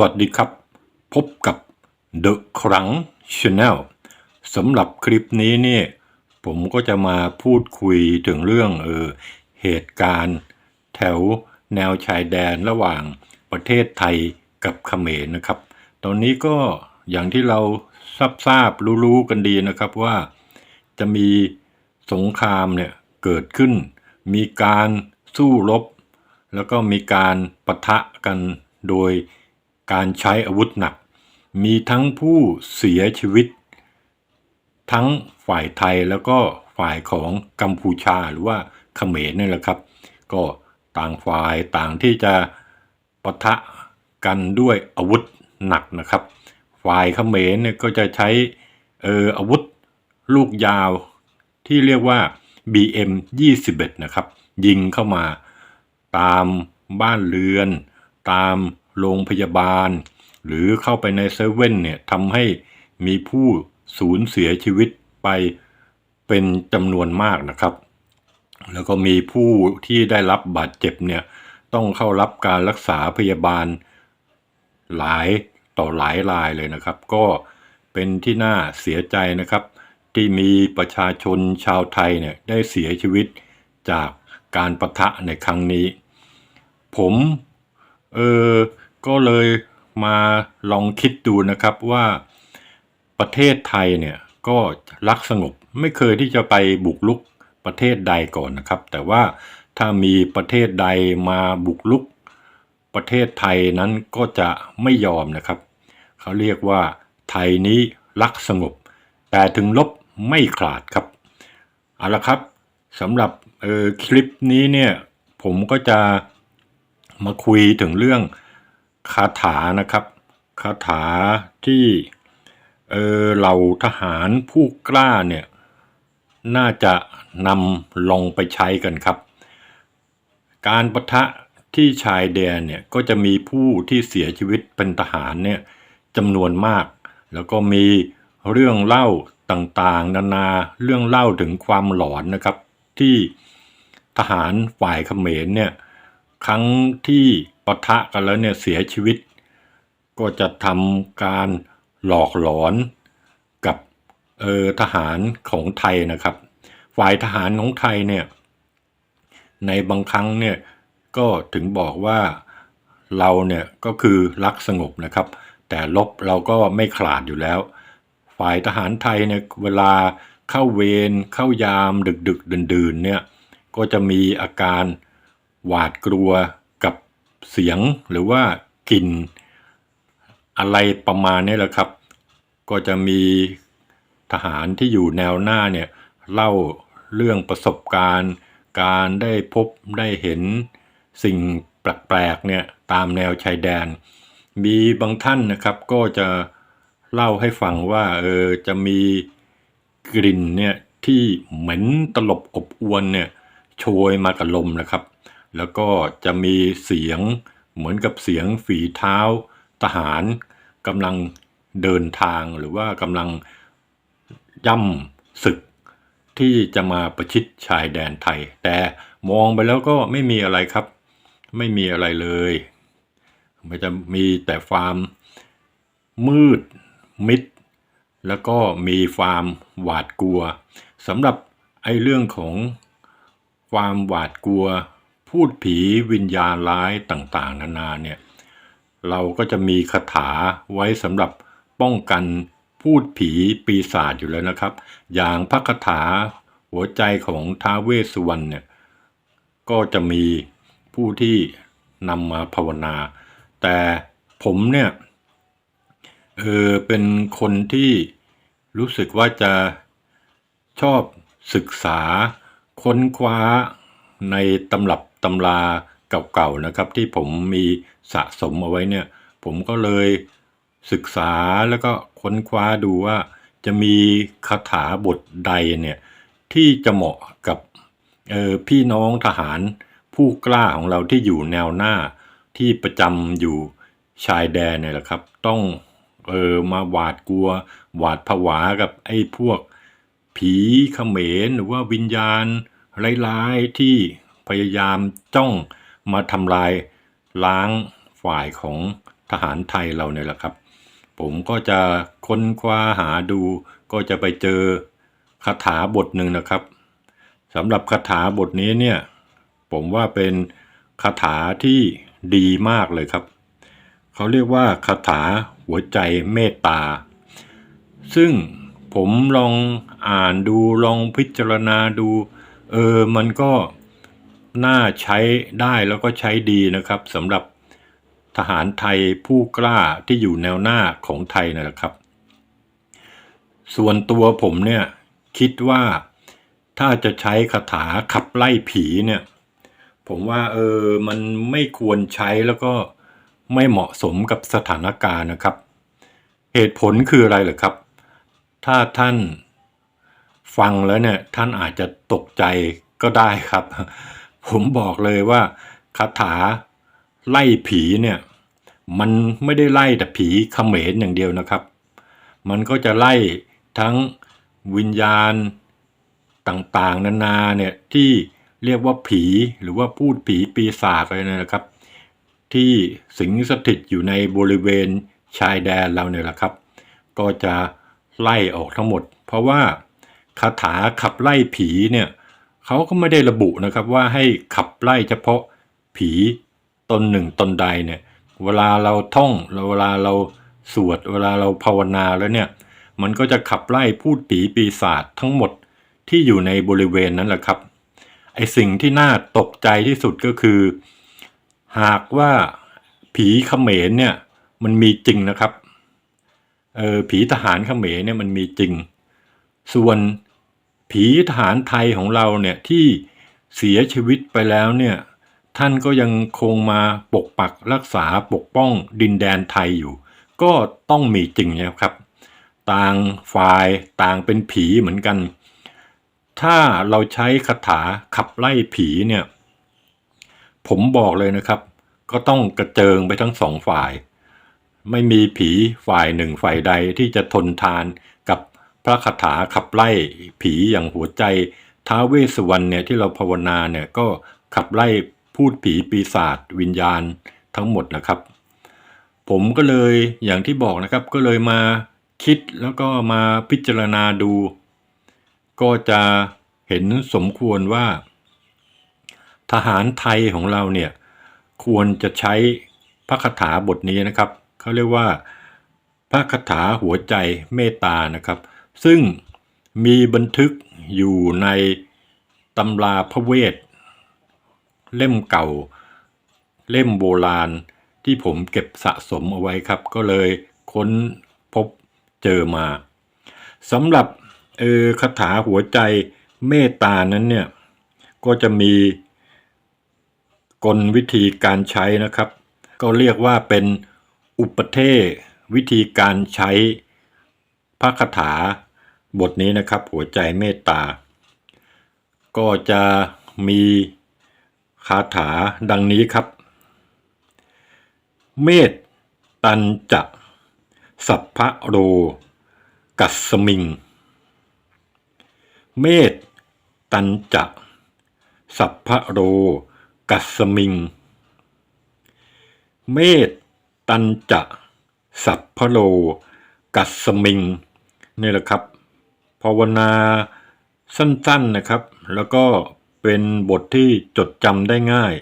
วัสดีครับ พบกับ The ครั้ง Channel สำหรับคลิปนี้นี่ผมก็จะมาพูดคุยถึงเรื่องเออเหตุการณ์แถวแนวชายแดนระหว่างประเทศไทยกับเขมรนะครับ ตอนนี้ก็อย่างที่เราทราบทราบรู้ๆกันดีนะครับว่าจะมีสงครามเนี่ยเกิดขึ้น มีการสู้รบ แล้วก็มีการปะทะกันโดย การใช้อาวุธหนัก มีทั้งผู้เสียชีวิต ทั้งฝ่ายไทยแล้วก็ฝ่ายของกัมพูชาหรือว่าเขมรนี่แหละครับ ก็ต่างฝ่ายต่างที่จะปะทะกันด้วยอาวุธหนักนะครับ ฝ่ายเขมรเนี่ยก็จะใช้เอออาวุธลูกยาวที่เรียกว่า BM 21นะครับ ยิงเข้ามาตามบ้านเรือน ตาม โรงพยาบาล หรือเข้าไปในเซเว่นเนี่ยทำให้มีผู้สูญเสียชีวิตไปเป็นจำนวนมากนะครับ แล้วก็มีผู้ที่ได้รับบาดเจ็บเนี่ยต้องเข้ารับการรักษาพยาบาลหลายต่อหลายรายเลยนะครับ ก็เป็นที่น่าเสียใจนะครับ ที่มีประชาชนชาวไทยเนี่ยได้เสียชีวิตจากการประทะในครั้งนี้ ผมเออ ก็เลยมาลองคิดดูนะครับว่าประเทศไทยเนี่ยก็รักสงบไม่เคยที่จะไปบุกลุกประเทศใดก่อนนะครับ แต่ว่าถ้ามีประเทศใดมาบุกลุก ประเทศไทยนั้นก็จะไม่ยอมนะครับ เขาเรียกว่าไทยนี้รักสงบ แต่ถึงลบไม่ขาดครับเอาละครับสำหรับออคลิปนี้เนี่ยผมก็จะมาคุยถึงเรื่อง คาถานะครับคาถาที่เออเหล่าทหารผู้กล้าเนี่ยน่าจะนำลงไปใช้กันครับ การประทะที่ชายแดนเนี่ยก็จะมีผู้ที่เสียชีวิตเป็นทหารเนี่ยจำนวนมาก แล้วก็มีเรื่องเล่าต่างๆ นานาเรื่องเล่าถึงความหลอนนะครับ ที่ทหารฝ่ายเขมรเนี่ยครั้งที่ ปะทะกันแล้วเนี่ยเสียชีวิต ก็จะทำการหลอกหลอนกับเออทหารของไทยนะครับ ฝ่ายทหารของไทยเนี่ยในบางครั้งเนี่ยก็ถึงบอกว่าเราเนี่ยก็คือรักสงบนะครับ แต่ลบเราก็ไม่ขลาดอยู่แล้ว ฝ่ายทหารไทยเนี่ยเวลาเข้าเวรเข้ายามดึกดึกดื่นดื่นๆเนี่ยก็จะมีอาการหวาดกลัว เสียงหรือว่ากลิ่นอะไรประมาณนี้แหละครับ ก็จะมีทหารที่อยู่แนวหน้าเนี่ยเล่าเรื่องประสบการณ์ การได้พบได้เห็นสิ่งแปลกๆเนี่ยตามแนวชายแดน มีบางท่านนะครับก็จะเล่าให้ฟังว่าเออจะมีกลิ่นเนี่ยที่เหม็นตลบอบอวนเนี่ยโชยมากับลมนะครับ แล้วก็จะมีเสียงเหมือนกับเสียงฝีเท้าทหารกำลังเดินทางหรือว่ากำลังย่ำศึกที่จะมาประชิดชายแดนไทย แต่มองไปแล้วก็ไม่มีอะไรครับ ไม่มีอะไรเลยมันจะมีแต่ความมืดมิด แล้วก็มีความหวาดกลัวสำหรับไอ้เรื่องของความหวาดกลัว พูดผีวิญญาณร้ายต่างๆ นานาเนี่ยเราก็จะมีคาถาไว้สำหรับป้องกันพูดผีปีศาจอยู่แล้วนะครับ อย่างพระคาถาหัวใจของท้าเวสสุวรรณเนี่ยก็จะมีผู้ที่นำมาภาวนา แต่ผมเนี่ยเออเป็นคนที่รู้สึกว่าจะชอบศึกษาค้นคว้าในตำรับ ตำราเก่าๆนะครับ ที่ผมมีสะสมเอาไว้เนี่ย ผมก็เลยศึกษาแล้วก็ค้นคว้าดูว่าจะมีคาถาบทใดเนี่ยที่จะเหมาะกับออพี่น้องทหารผู้กล้าของเราที่อยู่แนวหน้าที่ประจำอยู่ชายแดนเนี่ยแหละครับ ต้องเออมาหวาดกลัว หวาดผวากับไอ้พวกผีเขมรหรือว่าวิญญาณร้ายๆที่ พยายามจ้องมาทำลายล้างฝ่ายของทหารไทยเราเนี่ยแหละครับ ผมก็จะค้นคว้าหาดู ก็จะไปเจอคาถาบทหนึ่งนะครับสำหรับคาถาบทนี้เนี่ยผมว่าเป็นคาถาที่ดีมากเลยครับ เขาเรียกว่าคาถาหัวใจเมตตา ซึ่งผมลองอ่านดูลองพิจารณาดู เออ มันก็ น่าใช้ได้แล้วก็ใช้ดีนะครับสำหรับทหารไทยผู้กล้าที่อยู่แนวหน้าของไทยนะครับ ส่วนตัวผมเนี่ยคิดว่าถ้าจะใช้คาถาขับไล่ผีเนี่ย ผมว่าเออมันไม่ควรใช้แล้วก็ไม่เหมาะสมกับสถานการณ์นะครับ เหตุผลคืออะไรเหรอครับ ถ้าท่านฟังแล้วเนี่ยท่านอาจจะตกใจก็ได้ครับ ผมบอกเลยว่าคาถาไล่ผีเนี่ย มันไม่ได้ไล่แต่ผีเขมรอย่างเดียวนะครับ มันก็จะไล่ทั้งวิญญาณต่างๆ นานาเนี่ยที่เรียกว่าผีหรือว่าพูดผีปีศาจอะไรเนยนะครับ ที่สิงสถิตอยู่ในบริเวณชายแดนเราเนี่ยแหละครับ ก็จะไล่ออกทั้งหมด เพราะว่าคาถาขับไล่ผีเนี่ย เขาก็ไม่ได้ระบุนะครับว่าให้ขับไล่เฉพาะผีตนหนึ่งตนใดเนี่ย เวลาเราท่องเวลาเราสวดเวลาเราภาวนาแล้วเนี่ย มันก็จะขับไล่พูดผีปีศาจทั้งหมดที่อยู่ในบริเวณนั้นแหละครับ ไอสิ่งที่น่าตกใจที่สุดก็คือ หากว่าผีเขมรเนี่ยมันมีจริงนะครับ เออผีทหารเขมรเนี่ยมันมีจริง ส่วน ผีทหารไทยของเราเนี่ยที่เสียชีวิตไปแล้วเนี่ยท่านก็ยังคงมาปกปักรักษาปกป้องดินแดนไทยอยู่ ก็ต้องมีจริงนะครับ ต่างฝ่ายต่างเป็นผีเหมือนกัน ถ้าเราใช้คาถาขับไล่ผีเนี่ยผมบอกเลยนะครับ ก็ต้องกระเจิงไปทั้งสองฝ่าย ไม่มีผีฝ่ายหนึ่งฝ่ายใดที่จะทนทาน พระคาถาขับไล่ผีอย่างหัวใจท้าเวสวรรณเนี่ยที่เราภาวนาเนี่ยก็ขับไล่พูดผีปีศาจวิญญาณทั้งหมดนะครับ ผมก็เลยอย่างที่บอกนะครับก็เลยมาคิดแล้วก็มาพิจารณาดู ก็จะเห็นสมควรว่า ทหารไทยของเราเนี่ยควรจะใช้พระคาถาบทนี้นะครับเขาเรียกว่าพระคาถาหัวใจเมตตานะครับ ซึ่งมีบันทึกอยู่ในตำราพระเวท เล่มเก่า เล่มโบราณที่ผมเก็บสะสมเอาไว้ครับ ก็เลยค้นพบเจอมาสำหรับเออคาถาหัวใจเมตตานั้นเนี่ย ก็จะมีกลวิธีการใช้นะครับ ก็เรียกว่าเป็นอุปเทศวิธีการใช้ ระคาถาบทนี้นะครับหัวใจเมตตา ก็จะมีคาถาดังนี้ครับ เมตตันจะ สัพพะโร กัสมิง เมตตันจะ สัพพะโร กัสมิง เมตตันจะ สัพพะโร กัสมิง นี่แหละครับ ภาวนาสั้นๆนะครับ แล้วก็เป็นบทที่จดจำได้ง่าย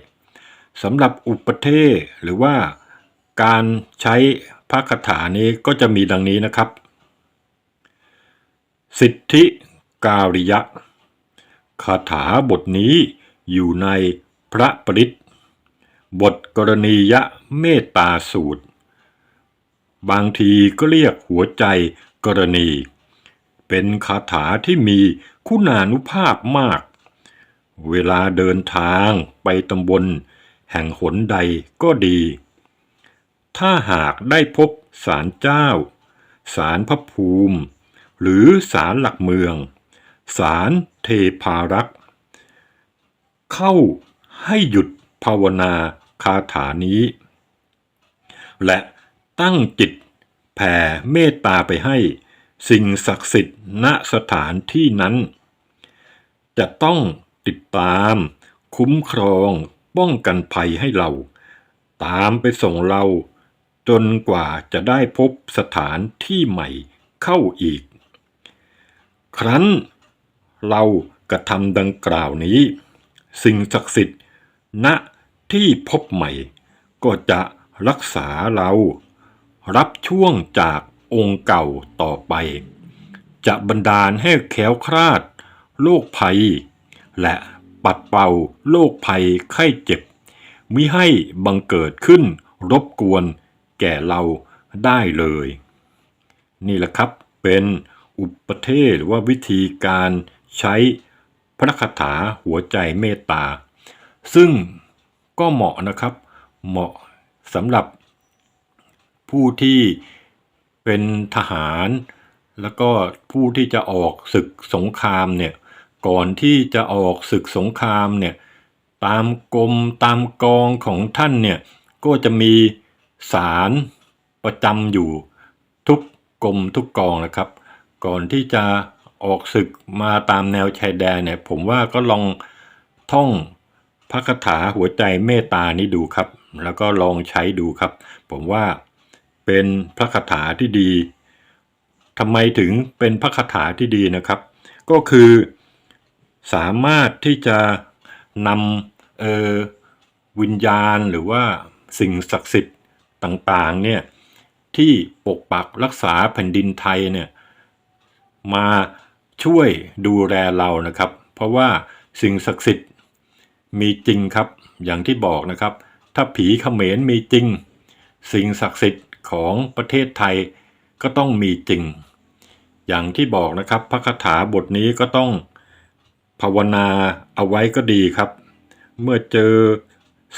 สำหรับอุปเทศหรือว่าการใช้พระคาถานี้ก็จะมีดังนี้นะครับ สิทธิการิยะคาถาบทนี้อยู่ในพระปริตบทกรณียะเมตตาสูตร บางทีก็เรียกหัวใจ กรณี เป็นคาถาที่มีคุณานุภาพมาก เวลาเดินทางไปตำบลแห่งหนใดก็ดี ถ้าหากได้พบศาลเจ้า ศาลพระภูมิ หรือศาลหลักเมือง ศาลเทพารักษ์ เข้าให้หยุดภาวนาคาถานี้ และตั้งจิต แผ่เมตตาไปให้ สิ่งศักดิ์สิทธิ์ณสถานที่นั้น จะต้องติดตาม คุ้มครอง ป้องกันภัยให้เรา ตามไปส่งเรา จนกว่าจะได้พบสถานที่ใหม่เข้าอีก ครั้นเรากระทำดังกล่าวนี้ สิ่งศักดิ์สิทธิ์ณที่พบใหม่ ก็จะรักษาเรา รับช่วงจากองค์เก่าต่อไป จะบันดาลให้แขวคลาดโรคภัย และปัดเป่าโรคภัยไข้เจ็บ มิให้บังเกิดขึ้นรบกวนแก่เราได้เลย นี่แหละครับเป็นอุปเทศหรือว่าวิธีการใช้พระคาถาหัวใจเมตตา ซึ่งก็เหมาะนะครับเหมาะสำหรับ ผู้ที่เป็นทหาร แล้วก็ผู้ที่จะออกศึกสงครามเนี่ยก่อนที่จะออกศึกสงครามเนี่ยตามกรมตามกองของท่านเนี่ยก็จะมีสารประจำอยู่ทุกกรมทุกกองนะครับ ก่อนที่จะออกศึกมาตามแนวชายแดนเนี่ยผมว่าก็ลองท่องพระคาถาหัวใจเมตตานี้ดูครับ แล้วก็ลองใช้ดูครับ ผมว่า เป็นพระคาถาที่ดีทำไมถึงเป็นพระคาถาที่ดีนะครับ ก็คือสามารถที่จะนำเออวิญญาณหรือว่าสิ่งศักดิ์สิทธิ์ต่างๆเนี่ยที่ปกปักรักษาแผ่นดินไทยเนี่ยมาช่วยดูแลเรานะครับ เพราะว่าสิ่งศักดิ์สิทธิ์มีจริงครับอย่างที่บอกนะครับ ถ้าผีเขมรมีจริง สิ่งศักดิ์สิทธิ์ ของประเทศไทยก็ต้องมีจริง อย่างที่บอกนะครับพระคาถาบทนี้ก็ต้องภาวนาเอาไว้ก็ดีครับ เมื่อเจอ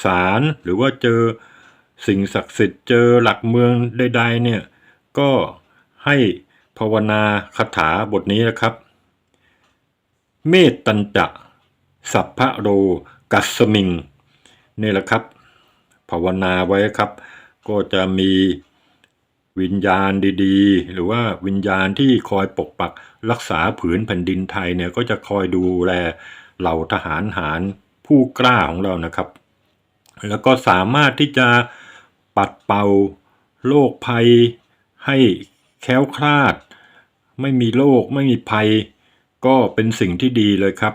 สารหรือว่าเจอสิ่งศักดิ์สิทธิ์เจอหลักเมืองใดๆเนี่ยก็ให้ภาวนาคาถาบทนี้นะครับ เมตตัญจะ สัพพะโรกัสสมิงนี่แหละครับ ภาวนาไว้ครับ ก็จะมี วิญญาณดีๆ หรือว่าวิญญาณที่คอยปกปักรักษาผืนแผ่นดินไทยเนี่ยก็จะคอยดูแลเหล่าทหารหารผู้กล้าของเรานะครับ แล้วก็สามารถที่จะปัดเป่าโรคภัยให้แคล้วคลาด ไม่มีโรคไม่มีภัย ก็เป็นสิ่งที่ดีเลยครับ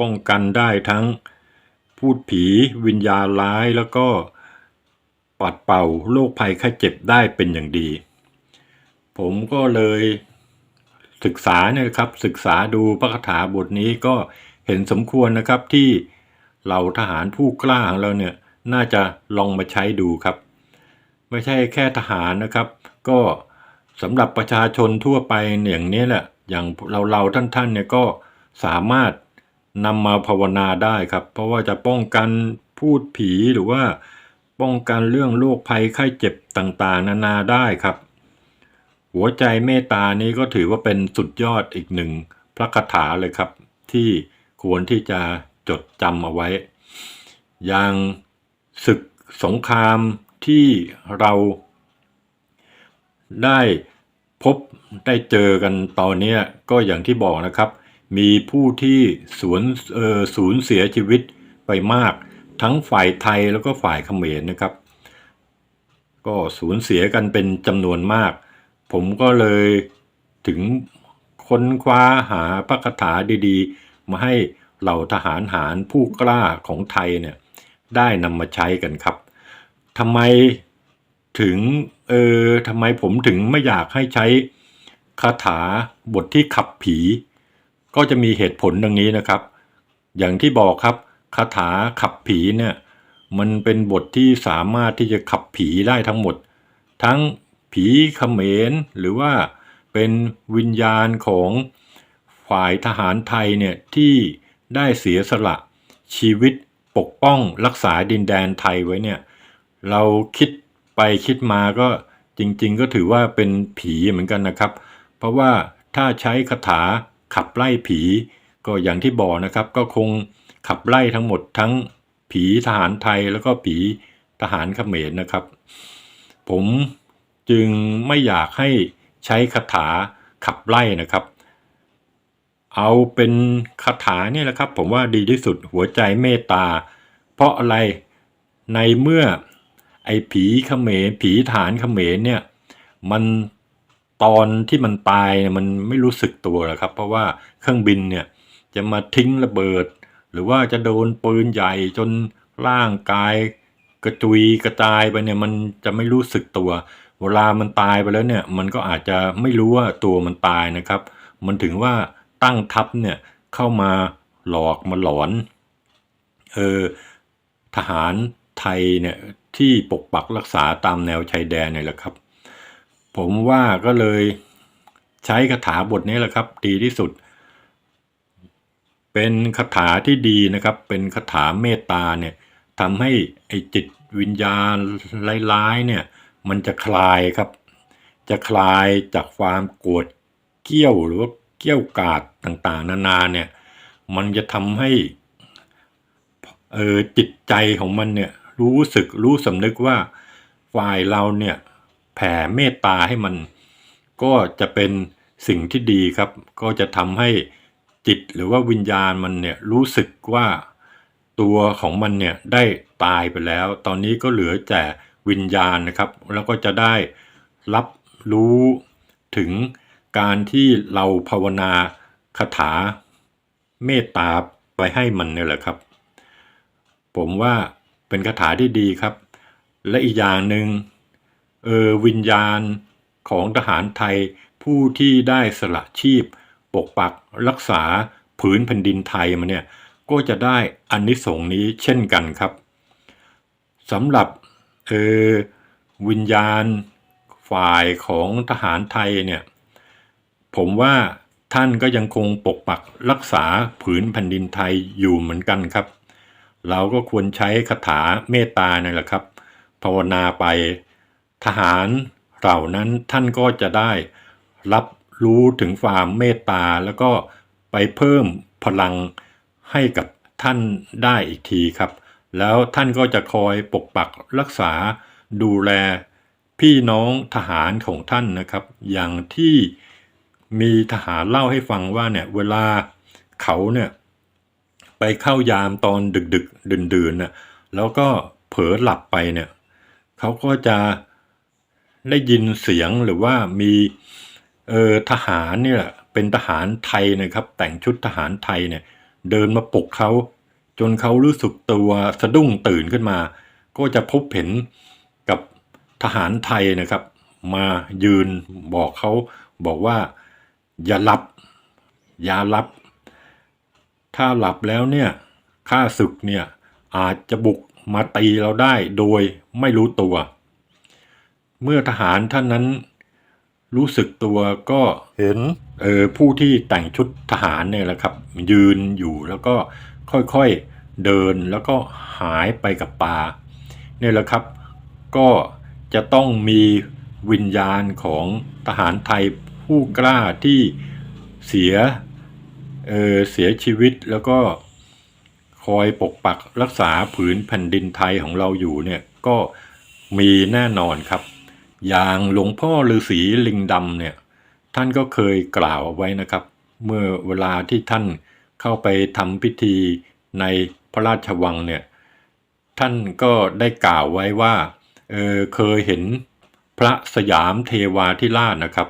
ป้องกันได้ทั้งพูดผีวิญญาณร้ายแล้วก็ ปัดเป่าโรคภัยไข้เจ็บได้เป็นอย่างดี ผมก็เลยศึกษาเนี่ยครับศึกษาดูพระคาถาบทนี้ก็เห็นสมควรนะครับที่เหล่าทหารผู้กล้าของเราเนี่ยน่าจะลองมาใช้ดูครับ ไม่ใช่แค่ทหารนะครับ ก็สำหรับประชาชนทั่วไปอย่างนี้แหละอย่างเราเราท่านท่านเนี่ยก็สามารถนำมาภาวนาได้ครับ เพราะว่าจะป้องกันพูดผีหรือว่า ป้องกันเรื่องโรคภัยไข้เจ็บต่างๆ นานาได้ครับ หัวใจเมตตานี้ก็ถือว่าเป็นสุดยอดอีกหนึ่งพระคาถาเลยครับ ที่ควรที่จะจดจำเอาไว้ อย่างศึกสงครามที่เราได้พบได้เจอกันตอนนี้ก็อย่างที่บอกนะครับ มีผู้ที่สวนเออสูญเสียชีวิตไปมาก ทั้งฝ่ายไทยแล้วก็ฝ่ายเขมรนะครับ ก็สูญเสียกันเป็นจำนวนมาก ผมก็เลยถึงค้นคว้าหาพระคาถาดีๆ มาให้เหล่าทหารหารผู้กล้าของไทยเนี่ยได้นำมาใช้กันครับทำไมถึงเออทำไมผมถึงไม่อยากให้ใช้คาถาบทที่ขับผี ก็จะมีเหตุผลดังนี้นะครับ อย่างที่บอกครับ คาถาขับผีเนี่ยมันเป็นบทที่สามารถที่จะขับผีได้ทั้งหมด ทั้งผีเขมรหรือว่าเป็นวิญญาณของฝ่ายทหารไทยเนี่ยที่ได้เสียสละชีวิตปกป้องรักษาดินแดนไทยไว้เนี่ยเราคิดไปคิดมาก็จริงๆ ก็ถือว่าเป็นผีเหมือนกันนะครับ เพราะว่าถ้าใช้คาถาขับไล่ผี ก็อย่างที่บอกนะครับก็คง ขับไล่ทั้งหมดทั้งผีทหารไทยแล้วก็ผีทหารเขมรนะครับ ผมจึงไม่อยากให้ใช้คาถาขับไล่นะครับ เอาเป็นคาถาเนี่ยแหละครับ ผมว่าดีที่สุดหัวใจเมตตา เพราะอะไรในเมื่อไอ้ผีเขมรผีฐานเขมรเนี่ยมันตอนที่มันตายเนี่ยมันไม่รู้สึกตัวหรอกครับ เพราะว่าเครื่องบินเนี่ยจะมาทิ้งระเบิด หรือว่าจะโดนปืนใหญ่จนร่างกายกระจุยกระจายไปเนี่ยมันจะไม่รู้สึกตัว เวลามันตายไปแล้วเนี่ยมันก็อาจจะไม่รู้ว่าตัวมันตายนะครับ มันถึงว่าตั้งทัพเนี่ยเข้ามาหลอกมาหลอนเออทหารไทยเนี่ยที่ปกปักรักษาตามแนวชายแดนเนี่ยแหละครับ ผมว่าก็เลยใช้คาถาบทนี้แหละครับ ดีที่สุด เป็นคาถาที่ดีนะครับ เป็นคาถาเมตตาเนี่ยทำให้ไอจิตวิญญาณร้ายๆเนี่ยมันจะคลายครับ จะคลายจากความโกรธเกี้ยวหรือว่าเกี้ยวกาดต่างๆ นานาเนี่ยมันจะทำให้เออจิตใจของมันเนี่ยรู้สึกรู้สำนึกว่าฝ่ายเราเนี่ยแผ่เมตตาให้มันก็จะเป็นสิ่งที่ดีครับ ก็จะทำให้ จิตหรือว่าวิญญาณมันเนี่ยรู้สึกว่าตัวของมันเนี่ยได้ตายไปแล้ว ตอนนี้ก็เหลือแต่วิญญาณนะครับ แล้วก็จะได้รับรู้ถึงการที่เราภาวนาคาถาเมตตาไปให้มันเนี่ยแหละครับ ผมว่าเป็นคาถาที่ดีครับ และอีกอย่างหนึ่งเออวิญญาณของทหารไทยผู้ที่ได้สละชีพ ปกปักรักษาผืนแผ่นดินไทยมาเนี่ยก็จะได้อานิสงส์นี้เช่นกันครับสำหรับเออวิญญาณฝ่ายของทหารไทยเนี่ยผมว่าท่านก็ยังคงปกปักรักษาผืนแผ่นดินไทยอยู่เหมือนกันครับ เราก็ควรใช้คาถาเมตตานี่นแหละครับ ภาวนาไปทหารเหล่านั้นท่านก็จะได้รับ รู้ถึงความเมตตาแล้วก็ไปเพิ่มพลังให้กับท่านได้อีกทีครับ แล้วท่านก็จะคอยปกปักรักษาดูแลพี่น้องทหารของท่านนะครับ อย่างที่มีทหารเล่าให้ฟังว่าเนี่ยเวลาเขาเนี่ยไปเข้ายามตอนดึกดึกดื่นดื่นน่ะแล้วก็เผลอหลับไปเนี่ยเขาก็จะได้ยินเสียงหรือว่ามี เออทหารเนี่ยเป็นทหารไทยนะครับ แต่งชุดทหารไทยเนี่ย เดินมาปลุกเขาจนเขารู้สึกตัวสะดุ้งตื่นขึ้นมา ก็จะพบเห็นกับทหารไทยนะครับ มายืนบอกเขาบอกว่า อย่าหลับ อย่าหลับ ถ้าหลับแล้วเนี่ยข้าศึกเนี่ยอาจจะบุกมาตีเราได้โดยไม่รู้ตัว เมื่อทหารท่านนั้น รู้สึกตัวก็เห็นเออผู้ที่แต่งชุดทหารเนี่ยแหละครับ ยืนอยู่แล้วก็ค่อยๆเดินแล้วก็หายไปกับตาเนี่ยแหละครับ ก็จะต้องมีวิญญาณของทหารไทยผู้กล้าที่เสียเออเสียชีวิตแล้วก็คอยปกปักรักษาผืนแผ่นดินไทยของเราอยู่เนี่ยก็มีแน่นอนครับ อย่างหลวงพ่อฤาษีลิงดำเนี่ยท่านก็เคยกล่าวเอาไว้นะครับ เมื่อเวลาที่ท่านเข้าไปทำพิธีในพระราชวังเนี่ยท่านก็ได้กล่าวไว้ว่าเออเคยเห็นพระสยามเทวาธิราชนะครับ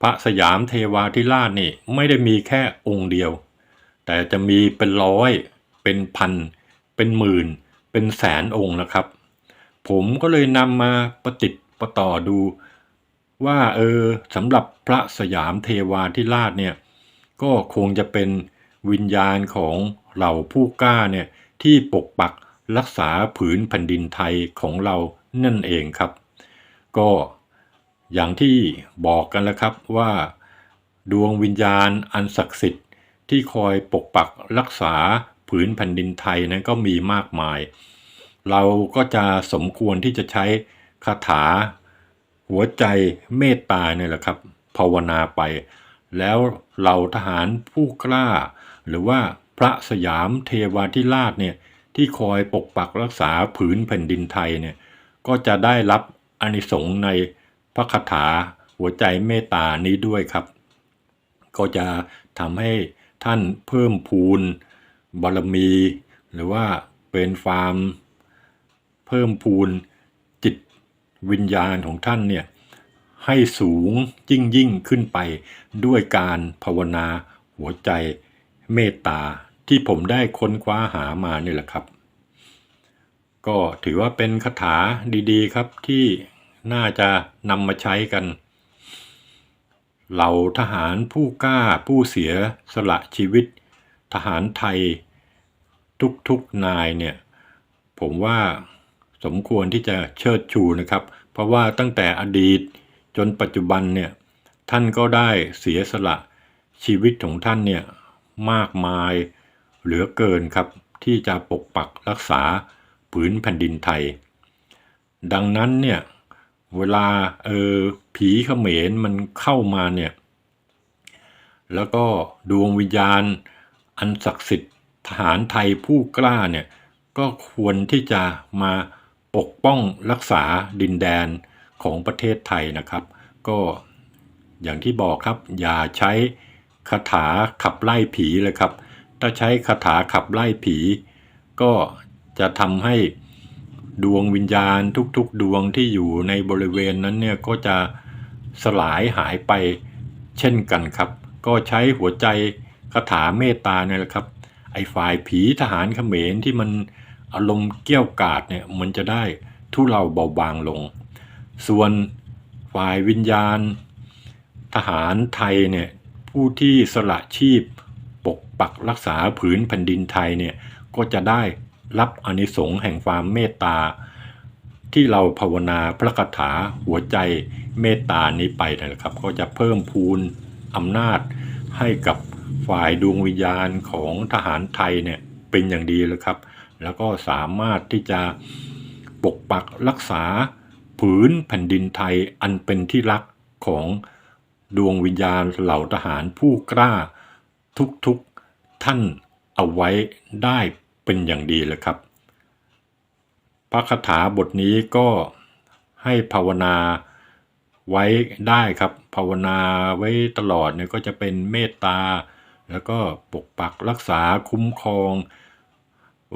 พระสยามเทวาธิราชนี่ไม่ได้มีแค่องค์เดียว แต่จะมีเป็นร้อย เป็นพัน เป็นหมื่น เป็นแสนองค์นะครับ ผมก็เลยนำมาประติด ปต่อดูว่าเออสำหรับพระสยามเทวาธิราชเนี่ยก็คงจะเป็นวิญญาณของเหล่าผู้กล้าเนี่ยที่ปกปักรักษาผืนแผ่นดินไทยของเรานั่นเองครับ ก็อย่างที่บอกกันแล้วครับว่าดวงวิญญาณอันศักดิ์สิทธิ์ที่คอยปกปักรักษาผืนแผ่นดินไทยนั้นก็มีมากมาย เราก็จะสมควรที่จะใช้ คาถา หัวใจเมตตาเนี่ยแหละครับ ภาวนาไป แล้วเหล่าทหารผู้กล้า หรือว่าพระสยามเทวาธิราชเนี่ยที่คอยปกปักรักษาผืนแผ่นดินไทยเนี่ยก็จะได้รับอนิสงส์ในพระคาถาหัวใจเมตตานี้ด้วยครับ ก็จะทำให้ท่านเพิ่มพูนบารมี หรือว่าเป็นฟาร์มเพิ่มพูน วิญญาณของท่านเนี่ยให้สูงยิ่งยิ่งขึ้นไปด้วยการภาวนาหัวใจเมตตาที่ผมได้ค้นคว้าหามานี่แหละครับ ก็ถือว่าเป็นคาถาดีๆครับที่น่าจะนำมาใช้กันเหล่าทหารผู้กล้าผู้เสียสละชีวิต ทหารไทย ทุกๆนายเนี่ย ผมว่า สมควรที่จะเชิดชูนะครับ เพราะว่าตั้งแต่อดีตจนปัจจุบันเนี่ยท่านก็ได้เสียสละชีวิตของท่านเนี่ยมากมายเหลือเกินครับ ที่จะปกปักรักษาผืนแผ่นดินไทย ดังนั้นเนี่ยเวลาเออผีเขมรมันเข้ามาเนี่ยแล้วก็ดวงวิญญาณอันศักดิ์สิทธิ์ทหารไทยผู้กล้าเนี่ยก็ควรที่จะมา ปกป้องรักษาดินแดนของประเทศไทยนะครับ ก็อย่างที่บอกครับ อย่าใช้คาถาขับไล่ผีเลยครับ ถ้าใช้คาถาขับไล่ผี ก็จะทำให้ดวงวิญญาณทุกๆ ดวงที่อยู่ในบริเวณนั้นเนี่ยก็จะสลายหายไปเช่นกันครับ ก็ใช้หัวใจคาถาเมตตาเนี่ยแหละครับ ไอ้ฝ่ายผีทหารเขมรที่มัน อารมณ์เกี้ยวกาดเนี่ยมันจะได้ทุเลาเบาบางลง ส่วนฝ่ายวิญญาณ ทหารไทยเนี่ยผู้ที่สละชีพปกปักรักษาผืนแผ่นดินไทยเนี่ยก็จะได้รับอนิสงส์แห่งความเมตตา ที่เราภาวนาพระคาถาหัวใจเมตตานี้ไปนะครับ ก็จะเพิ่มพูนอำนาจให้กับฝ่ายดวงวิญญาณของทหารไทยเนี่ยเป็นอย่างดีเลยครับ แล้วก็สามารถที่จะปกปักรักษาผืนแผ่นดินไทยอันเป็นที่รักของดวงวิญญาณเหล่าทหารผู้กล้าทุกๆท่านเอาไว้ได้เป็นอย่างดีเลยครับ พระคาถาบทนี้ก็ให้ภาวนาไว้ได้ครับ ภาวนาไว้ตลอดเนี่ยก็จะเป็นเมตตา แล้วก็ปกปักรักษาคุ้มครอง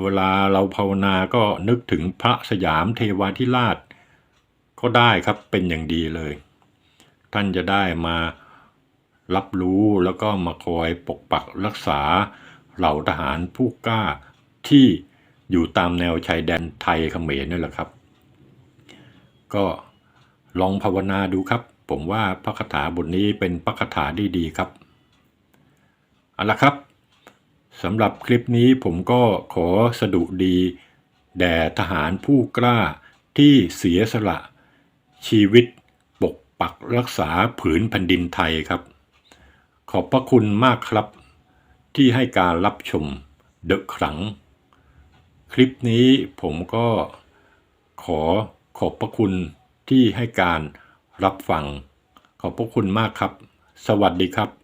เวลาเราภาวนาก็นึกถึงพระสยามเทวาธิราช ก็ได้ครับเป็นอย่างดีเลย ท่านจะได้มารับรู้แล้วก็มาคอยปกปักรักษาเหล่าทหารผู้กล้าที่อยู่ตามแนวชายแดนไทยเขมรนี่แหละครับ ก็ลองภาวนาดูครับ ผมว่าพระคาถาบทนี้เป็นพระคาถาดีๆครับเอาละครับ สำหรับคลิปนี้ผมก็ขอสดุดี แด่ทหารผู้กล้าที่เสียสละ ชีวิตปกปักรักษาผืนแผ่นดินไทยครับ ขอบพระคุณมากครับ ที่ให้การรับชมเดอะครั้ง คลิปนี้ผมก็ขอขอบพระคุณที่ให้การรับฟัง ขอบพระคุณมากครับ สวัสดีครับ